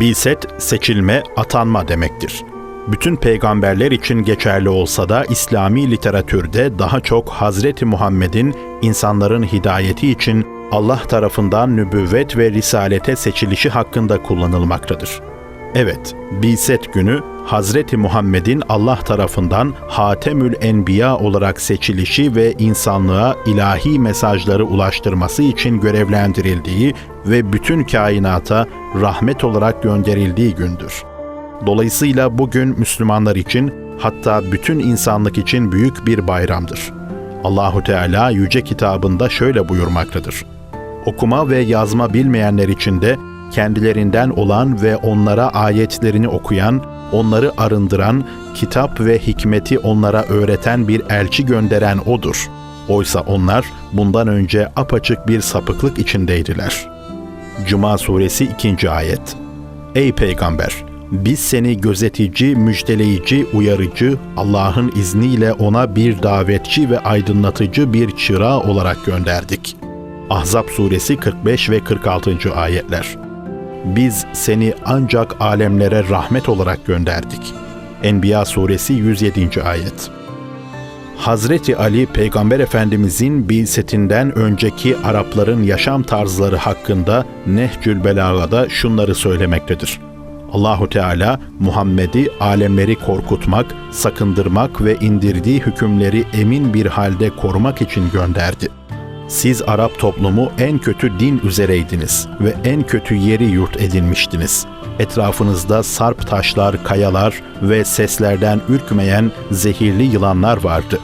Bilset, seçilme, atanma demektir. Bütün peygamberler için geçerli olsa da İslami literatürde daha çok Hazreti Muhammed'in insanların hidayeti için Allah tarafından nübüvvet ve risalete seçilişi hakkında kullanılmaktadır. Evet, Bilset günü Hazreti Muhammed'in Allah tarafından Hatemül Enbiya olarak seçilişi ve insanlığa ilahi mesajları ulaştırması için görevlendirildiği ve bütün kainata rahmet olarak gönderildiği gündür. Dolayısıyla bugün Müslümanlar için hatta bütün insanlık için büyük bir bayramdır. Allahu Teala yüce kitabında şöyle buyurmaktadır. Okuma ve yazma bilmeyenler için de kendilerinden olan ve onlara ayetlerini okuyan, onları arındıran, kitap ve hikmeti onlara öğreten bir elçi gönderen odur. Oysa onlar bundan önce apaçık bir sapıklık içindeydiler. Cuma suresi 2. ayet Ey peygamber! Biz seni gözetici, müjdeleyici, uyarıcı, Allah'ın izniyle ona bir davetçi ve aydınlatıcı bir çırağı olarak gönderdik. Ahzab suresi 45 ve 46. ayetler biz seni ancak alemlere rahmet olarak gönderdik. Enbiya suresi 107. ayet. Hazreti Ali Peygamber Efendimizin bilsetinden önceki Arapların yaşam tarzları hakkında Nehcül Belaga'da şunları söylemektedir. Allahu Teala Muhammed'i alemleri korkutmak, sakındırmak ve indirdiği hükümleri emin bir halde korumak için gönderdi. Siz Arap toplumu en kötü din üzereydiniz ve en kötü yeri yurt edinmiştiniz. Etrafınızda sarp taşlar, kayalar ve seslerden ürkmeyen zehirli yılanlar vardı.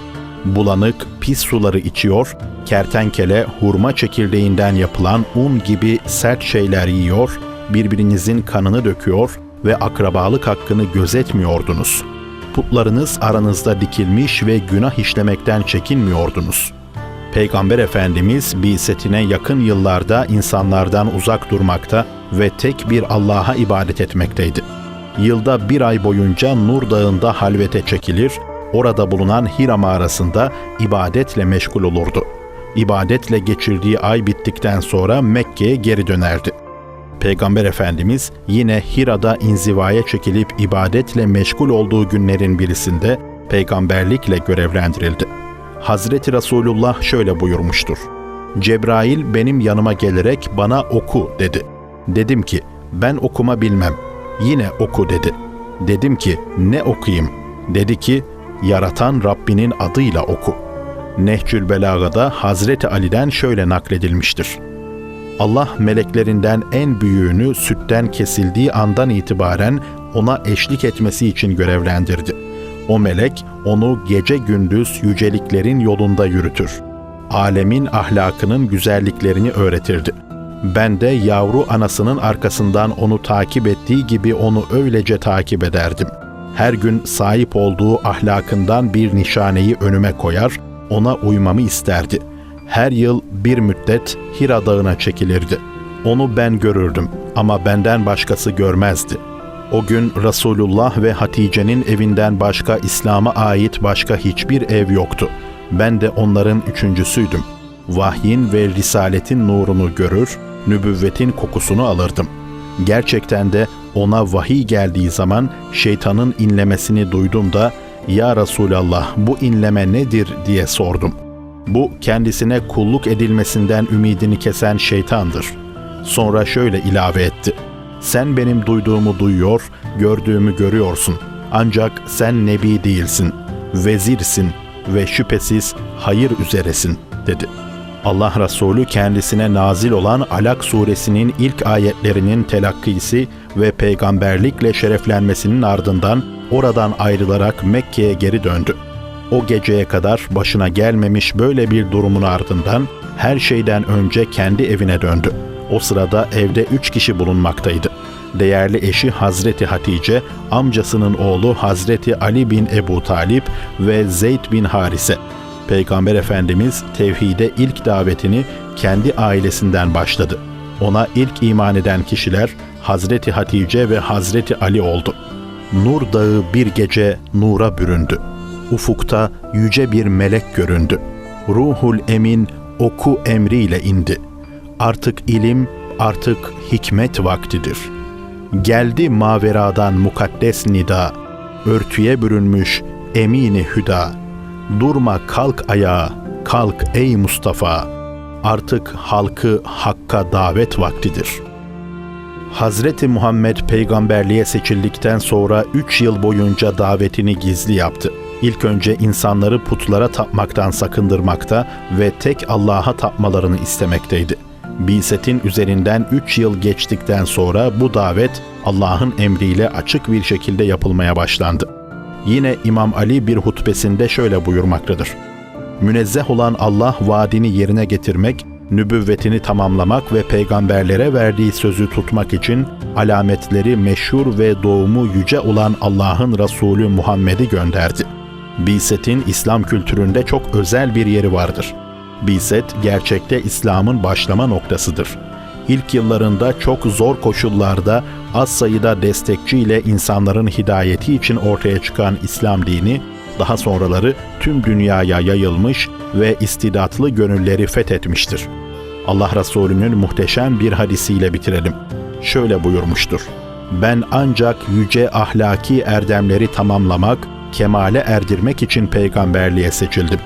Bulanık, pis suları içiyor, kertenkele, hurma çekirdeğinden yapılan un gibi sert şeyler yiyor, birbirinizin kanını döküyor ve akrabalık hakkını gözetmiyordunuz. Putlarınız aranızda dikilmiş ve günah işlemekten çekinmiyordunuz.'' Peygamber Efendimiz bilsetine yakın yıllarda insanlardan uzak durmakta ve tek bir Allah'a ibadet etmekteydi. Yılda bir ay boyunca Nur Dağı'nda halvete çekilir, orada bulunan Hira mağarasında ibadetle meşgul olurdu. İbadetle geçirdiği ay bittikten sonra Mekke'ye geri dönerdi. Peygamber Efendimiz yine Hira'da inzivaya çekilip ibadetle meşgul olduğu günlerin birisinde peygamberlikle görevlendirildi. Hazreti Resulullah şöyle buyurmuştur. Cebrail benim yanıma gelerek bana oku dedi. Dedim ki ben okuma bilmem. Yine oku dedi. Dedim ki ne okuyayım? Dedi ki yaratan Rabbinin adıyla oku. Nehcül Belaga'da Hazreti Ali'den şöyle nakledilmiştir. Allah meleklerinden en büyüğünü sütten kesildiği andan itibaren ona eşlik etmesi için görevlendirdi. O melek onu gece gündüz yüceliklerin yolunda yürütür. Alemin ahlakının güzelliklerini öğretirdi. Ben de yavru anasının arkasından onu takip ettiği gibi onu öylece takip ederdim. Her gün sahip olduğu ahlakından bir nişaneyi önüme koyar, ona uymamı isterdi. Her yıl bir müddet Hira Dağı'na çekilirdi. Onu ben görürdüm ama benden başkası görmezdi.'' O gün Resulullah ve Hatice'nin evinden başka İslam'a ait başka hiçbir ev yoktu. Ben de onların üçüncüsüydüm. Vahyin ve risaletin nurunu görür, nübüvvetin kokusunu alırdım. Gerçekten de ona vahiy geldiği zaman şeytanın inlemesini duydum da ''Ya Resulallah bu inleme nedir?'' diye sordum. Bu kendisine kulluk edilmesinden ümidini kesen şeytandır. Sonra şöyle ilave etti.'' Sen benim duyduğumu duyuyor, gördüğümü görüyorsun. Ancak sen nebi değilsin, vezirsin ve şüphesiz hayır üzeresin dedi. Allah Resulü kendisine nazil olan Alak suresinin ilk ayetlerinin telakkisi ve peygamberlikle şereflenmesinin ardından oradan ayrılarak Mekke'ye geri döndü. O geceye kadar başına gelmemiş böyle bir durumun ardından her şeyden önce kendi evine döndü. O sırada evde üç kişi bulunmaktaydı. Değerli eşi Hazreti Hatice, amcasının oğlu Hazreti Ali bin Ebu Talip ve Zeyd bin Harise. Peygamber Efendimiz tevhide ilk davetini kendi ailesinden başladı. Ona ilk iman eden kişiler Hazreti Hatice ve Hazreti Ali oldu. Nur dağı bir gece nura büründü. Ufukta yüce bir melek göründü. Ruhul Emin oku emriyle indi.'' Artık ilim, artık hikmet vaktidir. Geldi maveradan mukaddes nida, örtüye bürünmüş emini hüda. Durma kalk ayağa, kalk ey Mustafa. Artık halkı hakka davet vaktidir. Hazreti Muhammed peygamberliğe seçildikten sonra 3 yıl boyunca davetini gizli yaptı. İlk önce insanları putlara tapmaktan sakındırmakta ve tek Allah'a tapmalarını istemekteydi. Biset'in üzerinden 3 yıl geçtikten sonra bu davet Allah'ın emriyle açık bir şekilde yapılmaya başlandı. Yine İmam Ali bir hutbesinde şöyle buyurmaktadır. Münezzeh olan Allah vaadini yerine getirmek, nübüvvetini tamamlamak ve peygamberlere verdiği sözü tutmak için alametleri meşhur ve doğumu yüce olan Allah'ın Resulü Muhammed'i gönderdi. Biset'in İslam kültüründe çok özel bir yeri vardır. Biset gerçekte İslam'ın başlama noktasıdır. İlk yıllarında çok zor koşullarda az sayıda destekçiyle insanların hidayeti için ortaya çıkan İslam dini, daha sonraları tüm dünyaya yayılmış ve istidatlı gönülleri fethetmiştir. Allah Resulü'nün muhteşem bir hadisiyle bitirelim. Şöyle buyurmuştur. Ben ancak yüce ahlaki erdemleri tamamlamak, kemale erdirmek için peygamberliğe seçildim.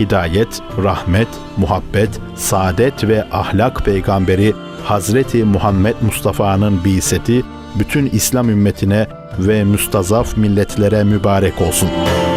Hidayet, rahmet, muhabbet, saadet ve ahlak peygamberi Hazreti Muhammed Mustafa'nın biseti bütün İslam ümmetine ve müstazaf milletlere mübarek olsun.''